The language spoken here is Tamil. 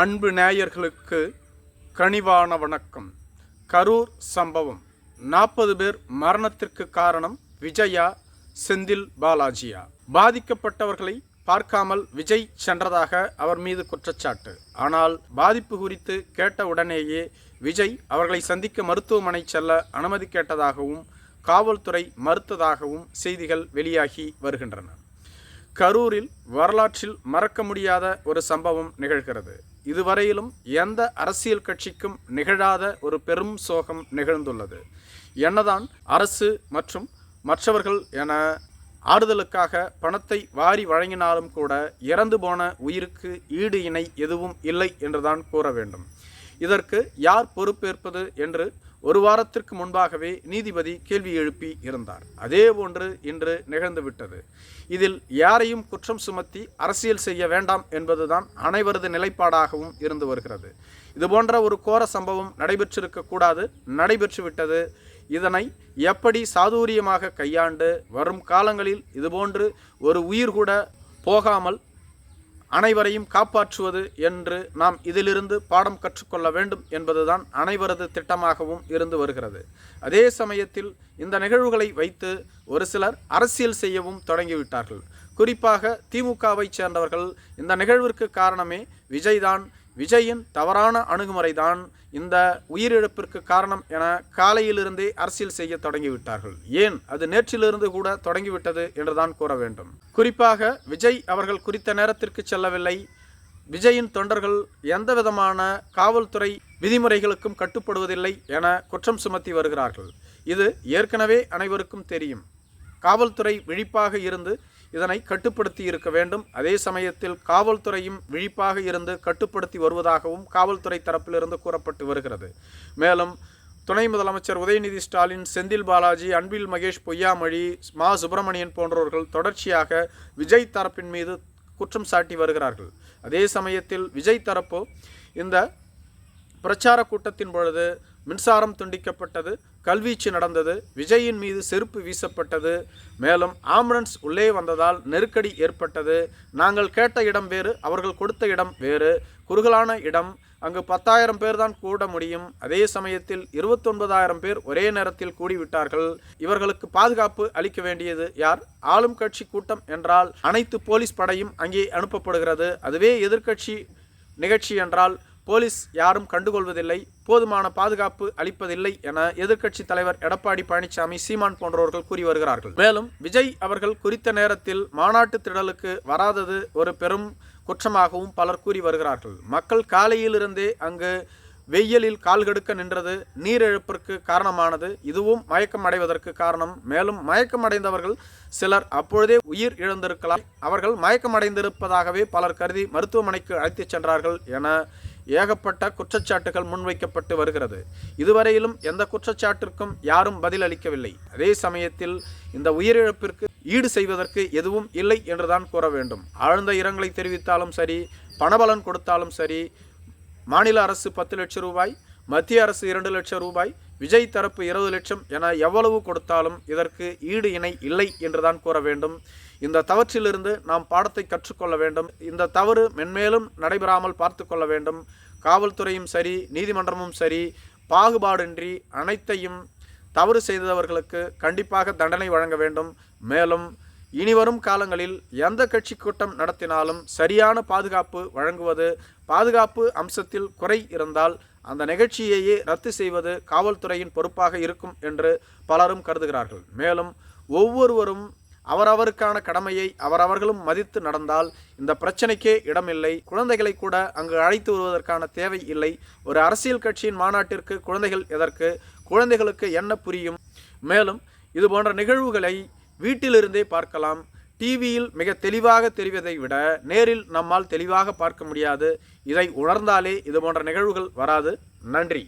அன்பு நேயர்களுக்கு கனிவான வணக்கம். கரூர் சம்பவம். நாற்பது பேர் மரணத்திற்கு காரணம் விஜயா செந்தில் பாலாஜியா. பாதிக்கப்பட்டவர்களை பார்க்காமல் விஜய் சென்றதாக அவர் மீது குற்றச்சாட்டு. ஆனால் பாதிப்பு குறித்து கேட்ட உடனேயே விஜய் அவர்களை சந்திக்க மருத்துவமனை செல்ல அனுமதி கேட்டதாகவும் காவல்துறை மறுத்ததாகவும் செய்திகள் வெளியாகி வருகின்றன. கரூரில் வரலாற்றில் மறக்க முடியாத ஒரு சம்பவம் நிகழ்கிறது. இதுவரையிலும் எந்த அரசியல் கட்சிக்கும் நிகழாத ஒரு பெரும் சோகம் நிகழ்ந்துள்ளது. என்னதான் அரசு மற்றும் மற்றவர்கள் என ஆறுதலுக்காக பணத்தை வாரி வழங்கினாலும் கூட இறந்து போன உயிருக்கு ஈடு இணை எதுவும் இல்லை என்றுதான் கூற வேண்டும். இதற்கு யார் பொறுப்பேற்பது என்று ஒரு வாரத்திற்கு முன்பாகவே நீதிபதி கேள்வி எழுப்பி இருந்தார். அதே போன்று இன்று நிகழ்ந்துவிட்டது இதில் யாரையும் குற்றம் சுமத்தி அரசியல் செய்ய வேண்டாம் என்பதுதான் அனைவரது நிலைப்பாடாகவும் இருந்து வருகிறது. இதுபோன்ற ஒரு கோர சம்பவம் நடைபெற்றிருக்கக்கூடாது நடைபெற்றுவிட்டது இதனை எப்படி சாதுரியமாக கையாண்டு வரும் காலங்களில் இதுபோன்று ஒரு உயிர் கூட போகாமல் அனைவரையும் காப்பாற்றுவது என்று நாம் இதிலிருந்து பாடம் கற்றுக்கொள்ள வேண்டும் என்பதுதான் அனைவரது திட்டமாகவும் இருந்து வருகிறது. அதே சமயத்தில் இந்த நிகழ்வுகளை வைத்து ஒரு சிலர் அரசியல் செய்யவும் தொடங்கிவிட்டார்கள். குறிப்பாக திமுகவை சேர்ந்தவர்கள் இந்த நிகழ்விற்கு காரணமே விஜய்தான் விஜயின் தவறான அணுகுமுறைதான் இந்த உயிரிழப்பிற்கு காரணம் என காலையிலிருந்தே அரசியல் செய்ய தொடங்கிவிட்டார்கள். ஏன்? அது நேற்றிலிருந்து கூட தொடங்கிவிட்டது என்றுதான் கூற வேண்டும். குறிப்பாக விஜய் அவர்கள் குறித்த நேரத்திற்கு செல்லவில்லை. விஜயின் தொண்டர்கள் எந்த விதமான காவல்துறை விதிமுறைகளுக்கும் கட்டுப்படுவதில்லை என குற்றம் சுமத்தி வருகிறார்கள். இது ஏற்கனவே அனைவருக்கும் தெரியும். காவல்துறை விழிப்பாக இருந்து இதனை கட்டுப்படுத்தி இருக்க வேண்டும். அதே சமயத்தில் காவல்துறையும் விழிப்பாக இருந்து கட்டுப்படுத்தி வருவதாகவும் காவல்துறை தரப்பிலிருந்து கூறப்பட்டு வருகிறது. மேலும் துணை முதலமைச்சர் உதயநிதி ஸ்டாலின் செந்தில் பாலாஜி அன்பில் மகேஷ் பொய்யாமொழி மா சுப்பிரமணியன் போன்றவர்கள் தொடர்ச்சியாக விஜய் தரப்பின் மீது குற்றம் சாட்டி வருகிறார்கள். அதே சமயத்தில் விஜய் தரப்பு இந்த பிரச்சார கூட்டத்தின் பொழுது மின்சாரம் துண்டிக்கப்பட்டது கல்வீச்சு நடந்தது விஜயின் மீது செருப்பு வீசப்பட்டது. மேலும் ஆம்புலன்ஸ் உள்ளே வந்ததால் நெருக்கடி ஏற்பட்டது. நாங்கள் கேட்ட இடம் வேறு அவர்கள் கொடுத்த இடம் வேறு. குறுகலான இடம் அங்கு பத்தாயிரம் பேர் தான் கூட முடியும். அதே சமயத்தில் இருபத்தொன்பதாயிரம் பேர் ஒரே நேரத்தில் கூடிவிட்டார்கள். இவர்களுக்கு பாதுகாப்பு அளிக்க வேண்டியது யார்? ஆளும் கட்சி கூட்டம் என்றால் அனைத்து போலீஸ் படையும் அங்கே அனுப்பப்படுகிறது. அதுவே எதிர்க்கட்சி நிகழ்ச்சி என்றால் போலீஸ் யாரும் கண்டுகொள்வதில்லை போதுமான பாதுகாப்பு அளிப்பதில்லை என எதிர்க்கட்சி தலைவர் எடப்பாடி பழனிசாமி சீமான் போன்றவர்கள் கூறி வருகிறார்கள். மேலும் விஜய் அவர்கள் குறித்த நேரத்தில் மாநாட்டு திடலுக்கு வராதது ஒரு பெரும் குற்றமாகவும் பலர் கூறி வருகிறார்கள். மக்கள் காலையிலிருந்தே அங்கு வெயிலில் கால்கெடுக்க நின்றது நீரிழப்பிற்கு காரணமானது. இதுவும் மயக்கம் அடைவதற்கு காரணம். மேலும் மயக்கம் அடைந்தவர்கள் சிலர் அப்பொழுதே உயிர் இழந்திருக்கலாம். அவர்கள் மயக்கம் அடைந்திருப்பதாகவே பலர் கருதி மருத்துவமனைக்கு அழைத்துச் சென்றார்கள் என ஏகப்பட்ட குற்றச்சாட்டுகள் முன்வைக்கப்பட்டு வருகிறது. இதுவரையிலும் எந்த குற்றச்சாட்டிற்கும் யாரும் பதில் அளிக்கவில்லை அதே சமயத்தில் இந்த உயிரிழப்பிற்கு ஈடு செய்வதற்கு எதுவும் இல்லை என்றுதான் கூற வேண்டும். ஆழ்ந்த இரங்கலை தெரிவித்தாலும் சரி பணபலன் கொடுத்தாலும் சரி மாநில அரசு பத்து லட்சம் ரூபாய் மத்திய அரசு இரண்டு லட்சம் ரூபாய் விஜய் தரப்பு இருபது லட்சம் என எவ்வளவு கொடுத்தாலும் இதற்கு ஈடு இணை இல்லை என்றுதான் கூற வேண்டும். இந்த தவற்றிலிருந்து நாம் பாடத்தை கற்றுக்கொள்ள வேண்டும். இந்த தவறு மென்மேலும் நடைபெறாமல் பார்த்து கொள்ள வேண்டும். காவல்துறையும் சரி நீதிமன்றமும் சரி பாகுபாடின்றி அனைத்தையும் தவறு செய்தவர்களுக்கு கண்டிப்பாக தண்டனை வழங்க வேண்டும். மேலும் இனிவரும் காலங்களில் எந்த கட்சி கூட்டம் நடத்தினாலும் சரியான பாதுகாப்பு வழங்குவது பாதுகாப்பு அம்சத்தில் குறை இருந்தால் அந்த நிகழ்ச்சியையே ரத்து செய்வது காவல்துறையின் பொறுப்பாக இருக்கும் என்று பலரும் கருதுகிறார்கள். மேலும் ஒவ்வொருவரும் அவரவருக்கான கடமையை அவரவர்களும் மதித்து நடந்தால் இந்த பிரச்சனைக்கே இடமில்லை. குழந்தைகளை கூட அங்கு அழைத்து வருவதற்கான தேவை இல்லை. ஒரு அரசியல் கட்சியின் மாநாட்டிற்கு குழந்தைகள் எதற்கு? குழந்தைகளுக்கு என்ன புரியும்? மேலும் இது போன்ற நிகழ்வுகளை வீட்டிலிருந்தே பார்க்கலாம். டிவியில் மிக தெளிவாக தெரிவதை விட நேரில் நம்மால் தெளிவாக பார்க்க முடியாது. இதை உணர்ந்தாலே இது போன்ற நிகழ்வுகள் வராது. நன்றி.